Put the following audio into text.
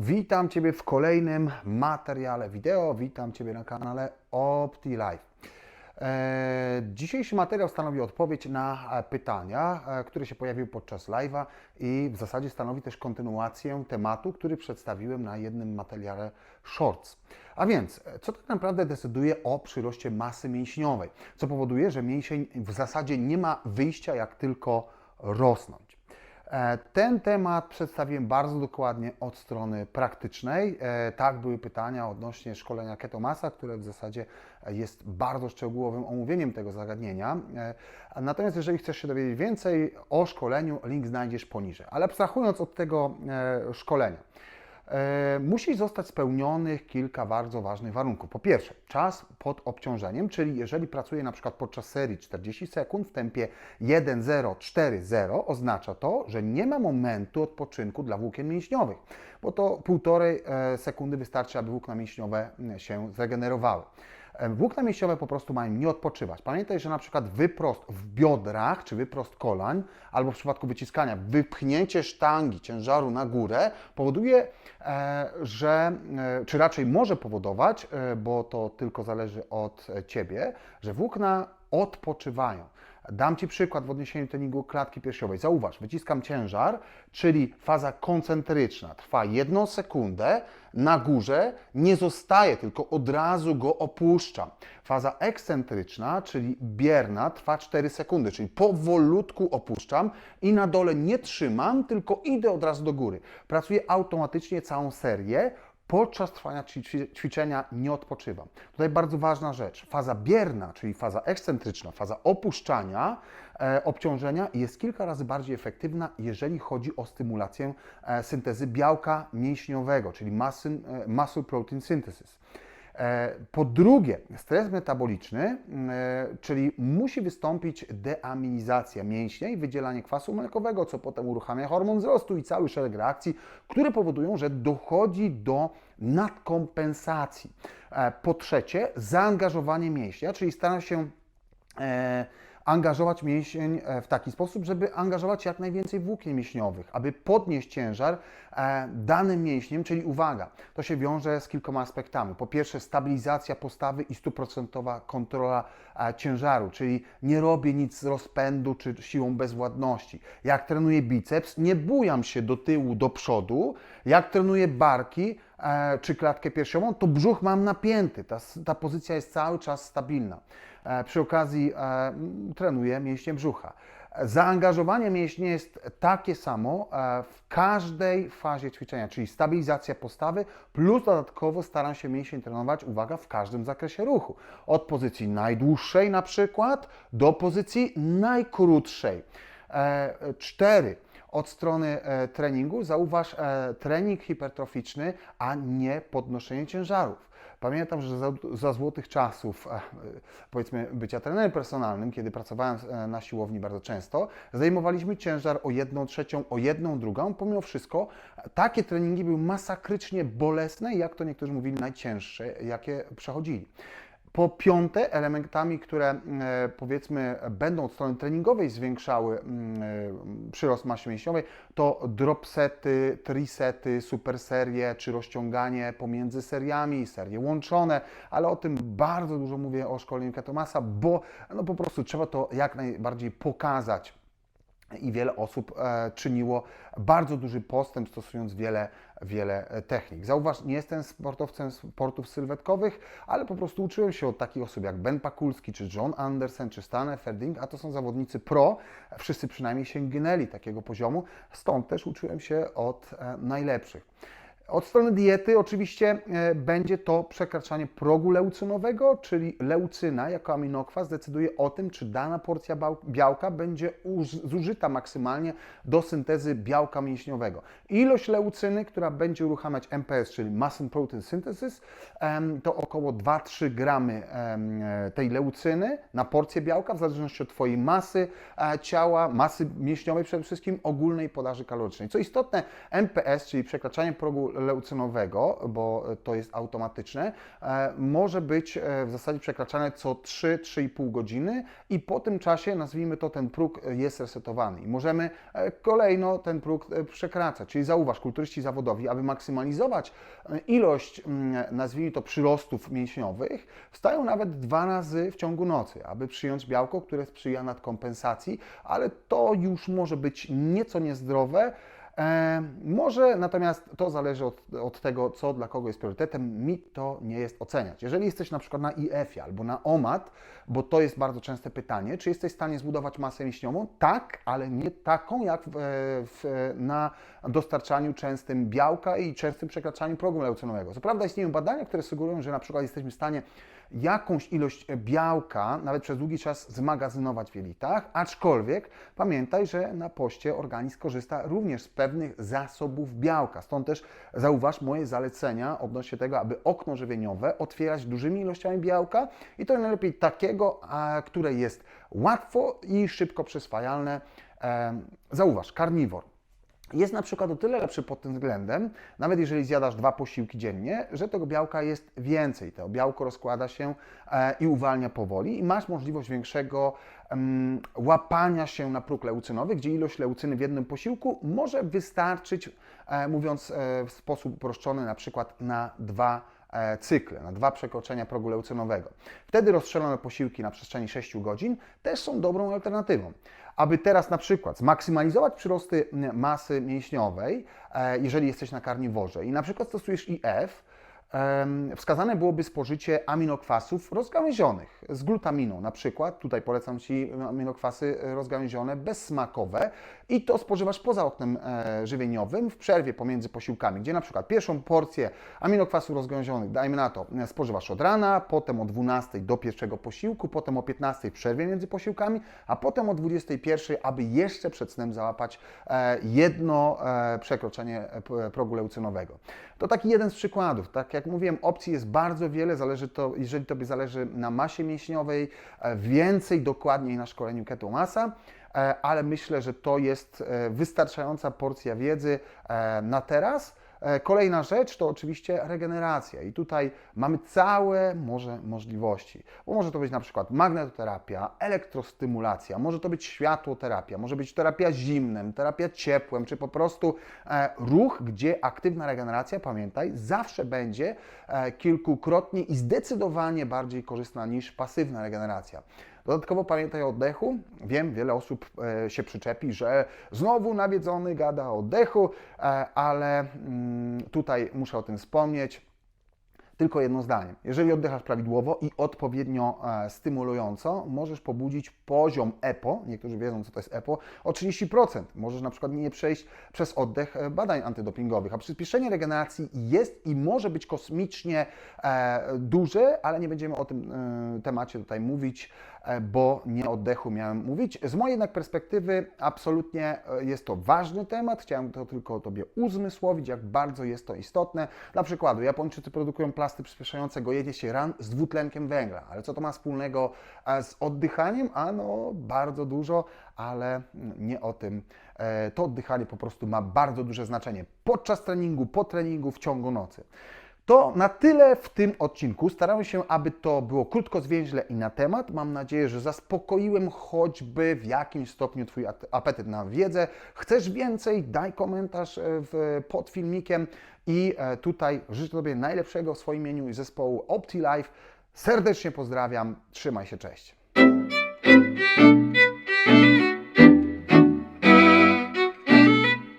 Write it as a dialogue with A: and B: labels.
A: Witam Ciebie w kolejnym materiale wideo. Witam Ciebie na kanale OptiLife. E, Dzisiejszy materiał stanowi odpowiedź na e, pytania, e, które się pojawiły podczas live'a i w zasadzie stanowi też kontynuację tematu, który przedstawiłem na jednym materiale Shorts. A więc, co tak naprawdę decyduje o przyroście masy mięśniowej? Co powoduje, że mięsień w zasadzie nie ma wyjścia, jak tylko rosnąć. E, Ten temat przedstawiłem bardzo dokładnie od strony praktycznej. E, Tak, były pytania odnośnie szkolenia Ketomasa, które w zasadzie jest bardzo szczegółowym omówieniem tego zagadnienia. E, Natomiast jeżeli chcesz się dowiedzieć więcej o szkoleniu, link znajdziesz poniżej. Ale abstrahując od tego szkolenia, musi zostać spełnionych kilka bardzo ważnych warunków. Po pierwsze, czas pod obciążeniem, czyli jeżeli pracuję na przykład podczas serii 40 sekund w tempie 1-0-4-0, oznacza to, że nie ma momentu odpoczynku dla włókien mięśniowych, bo to półtorej e, sekundy wystarczy, aby włókna mięśniowe się zregenerowały. Włókna mięśniowe po prostu mają nie odpoczywać. Pamiętaj, że na przykład wyprost w biodrach czy wyprost kolań, albo w przypadku wyciskania wypchnięcie sztangi ciężaru na górę powoduje, e, że, e, czy raczej może powodować, e, bo to tylko zależy od Ciebie, że włókna odpoczywają. Dam Ci przykład w odniesieniu do treningu klatki piersiowej. Zauważ, wyciskam ciężar, czyli faza koncentryczna trwa jedną sekundę, na górze nie zostaje, tylko od razu go opuszczam. Faza ekscentryczna, czyli bierna, trwa 4 sekundy, czyli powolutku opuszczam i na dole nie trzymam, tylko idę od razu do góry. Pracuję automatycznie całą serię, podczas trwania ćwi- ćwiczenia nie odpoczywam. Tutaj bardzo ważna rzecz. Faza bierna, czyli faza ekscentryczna, faza opuszczania e, obciążenia jest kilka razy bardziej efektywna, jeżeli chodzi o stymulację e, syntezy białka mięśniowego, czyli muscle, e, muscle protein synthesis. E, Po drugie, stres metaboliczny, e, czyli musi wystąpić deaminizacja mięśnia i wydzielanie kwasu mlekowego, co potem uruchamia hormon wzrostu i cały szereg reakcji, które powodują, że dochodzi do nadkompensacji. E, Po trzecie, zaangażowanie mięśnia, czyli staram się angażować mięsień e, w taki sposób, żeby angażować jak najwięcej włókien mięśniowych, aby podnieść ciężar e, danym mięśniem, czyli uwaga, to się wiąże z kilkoma aspektami. Po pierwsze, stabilizacja postawy i stuprocentowa kontrola e, ciężaru, czyli nie robię nic z rozpędu czy siłą bezwładności. Jak trenuję biceps, nie bujam się do tyłu, do przodu. Jak trenuję barki, czy klatkę piersiową, to brzuch mam napięty. Ta, ta pozycja jest cały czas stabilna. E, przy okazji e, trenuję mięśnie brzucha. Zaangażowanie mięśni jest takie samo e, w każdej fazie ćwiczenia, czyli stabilizacja postawy, plus dodatkowo staram się mięsień trenować, uwaga, w każdym zakresie ruchu. Od pozycji najdłuższej na przykład do pozycji najkrótszej. E, Cztery od strony e, treningu zauważ e, trening hipertroficzny, a nie podnoszenie ciężarów. Pamiętam, że za, za złotych czasów, e, powiedzmy, bycia trenerem personalnym, kiedy pracowałem na siłowni bardzo często, zdejmowaliśmy ciężar o jedną trzecią, o jedną drugą. Pomimo wszystko, takie treningi były masakrycznie bolesne jak to niektórzy mówili, najcięższe, jakie przechodzili. Po piąte, elementami, które e, powiedzmy będą od strony treningowej zwiększały mm, e, przyrost masy mięśniowej, to dropsety, trisety, superserie czy rozciąganie pomiędzy seriami, serie łączone, ale o tym bardzo dużo mówię o szkoleniu Ketomasa, bo no po prostu trzeba to jak najbardziej pokazać i wiele osób e, czyniło bardzo duży postęp, stosując wiele, wiele e, technik. Zauważ, nie jestem sportowcem sportów sylwetkowych, ale po prostu uczyłem się od takich osób jak Ben Pakulski, czy John Anderson, czy Stan Efferding, a to są zawodnicy pro. Wszyscy przynajmniej sięgnęli takiego poziomu, stąd też uczyłem się od e, najlepszych. Od strony diety oczywiście e, będzie to przekraczanie progu leucynowego, czyli leucyna jako aminokwas decyduje o tym, czy dana porcja białka będzie uż- zużyta maksymalnie do syntezy białka mięśniowego. Ilość leucyny, która będzie uruchamiać MPS, czyli Muscle Protein Synthesis, to około 2-3 gramy e, tej leucyny na porcję białka, w zależności od Twojej masy e, ciała, masy mięśniowej przede wszystkim, ogólnej podaży kalorycznej. Co istotne, MPS, czyli przekraczanie progu leucynowego, bo to jest automatyczne, e, może być e, w zasadzie przekraczane co 3-3,5 godziny i po tym czasie, nazwijmy to, ten próg jest resetowany i możemy e, kolejno ten próg e, przekraczać. Czyli zauważ, kulturyści zawodowi, aby maksymalizować e, ilość, mm, nazwijmy to, przyrostów mięśniowych, wstają nawet dwa razy w ciągu nocy, aby przyjąć białko, które sprzyja nadkompensacji, ale to już może być nieco niezdrowe. E, może natomiast to zależy od, od tego, co dla kogo jest priorytetem. Mi to nie jest oceniać. Jeżeli jesteś na przykład na IF-ie albo na OMAD, bo to jest bardzo częste pytanie, czy jesteś w stanie zbudować masę mięśniową? Tak, ale nie taką jak w, w, na dostarczaniu częstym białka i częstym przekraczaniu progu leucynowego. Co prawda istnieją badania, które sugerują, że na przykład jesteśmy w stanie jakąś ilość białka nawet przez długi czas zmagazynować w jelitach, aczkolwiek pamiętaj, że na poście organizm korzysta również z pewnych zasobów białka. Stąd też zauważ moje zalecenia odnośnie tego, aby okno żywieniowe otwierać dużymi ilościami białka i to najlepiej takiego, które jest łatwo i szybko przyswajalne. Zauważ, karniwor jest na przykład o tyle lepszy pod tym względem, nawet jeżeli zjadasz dwa posiłki dziennie, że tego białka jest więcej. To białko rozkłada się e, i uwalnia powoli i masz możliwość większego łapania się na próg leucynowy, gdzie ilość leucyny w jednym posiłku może wystarczyć, e, mówiąc e, w sposób uproszczony, na przykład na dwa e, cykle, na dwa przekroczenia progu leucynowego. Wtedy rozstrzelone posiłki na przestrzeni 6 godzin też są dobrą alternatywą. Aby teraz na przykład zmaksymalizować przyrosty masy mięśniowej, e, jeżeli jesteś na karniworze i na przykład stosujesz IF, wskazane byłoby spożycie aminokwasów rozgałęzionych z glutaminą na przykład. Tutaj polecam Ci aminokwasy rozgałęzione bezsmakowe i to spożywasz poza oknem e, żywieniowym w przerwie pomiędzy posiłkami, gdzie na przykład pierwszą porcję aminokwasów rozgałęzionych, dajmy na to, e, spożywasz od rana, potem o 12 do pierwszego posiłku, potem o 15 w przerwie między posiłkami, a potem o 21, aby jeszcze przed snem załapać e, jedno przekroczenie progu leucynowego. To taki jeden z przykładów. Tak jak mówiłem, opcji jest bardzo wiele, zależy to, jeżeli Tobie zależy na masie mięśniowej, więcej dokładniej na szkoleniu Keto Masa, e, ale myślę, że to jest e, wystarczająca porcja wiedzy e, na teraz. E, Kolejna rzecz to oczywiście regeneracja i tutaj mamy całe morze możliwości, bo może to być na przykład magnetoterapia, elektrostymulacja, może to być światłoterapia, może być terapia zimnem, terapia ciepłem, czy po prostu e, ruch, gdzie aktywna regeneracja, pamiętaj, zawsze będzie e, kilkukrotnie i zdecydowanie bardziej korzystna niż pasywna regeneracja. Dodatkowo pamiętaj o oddechu. Wiem, wiele osób e, się przyczepi, że znowu nawiedzony gada o oddechu, e, ale mm, tutaj muszę o tym wspomnieć. Tylko jedno zdanie. Jeżeli oddychasz prawidłowo i odpowiednio e, stymulująco, możesz pobudzić poziom EPO, niektórzy wiedzą, co to jest EPO, o 30%. Możesz na przykład nie przejść przez oddech e, badań antydopingowych, a przyspieszenie regeneracji jest i może być kosmicznie e, duże, ale nie będziemy o tym e, temacie tutaj mówić, bo nie oddechu miałem mówić. Z mojej jednak perspektywy absolutnie e, jest to ważny temat. Chciałem to tylko Tobie uzmysłowić, jak bardzo jest to istotne. Dla przykładu, Japończycy produkują plasty przyspieszające gojenie się ran z dwutlenkiem węgla. Ale co to ma wspólnego e, z oddychaniem? Ano, bardzo dużo, ale nie o tym. E, To oddychanie po prostu ma bardzo duże znaczenie podczas treningu, po treningu, w ciągu nocy. To na tyle w tym odcinku. Starałem się, aby to było krótko, zwięźle i na temat. Mam nadzieję, że zaspokoiłem choćby w jakimś stopniu Twój apetyt na wiedzę. Chcesz więcej? Daj komentarz e, pod filmikiem i e, tutaj życzę Tobie najlepszego w swoim imieniu i zespołu OptiLife. Serdecznie pozdrawiam. Trzymaj się, cześć.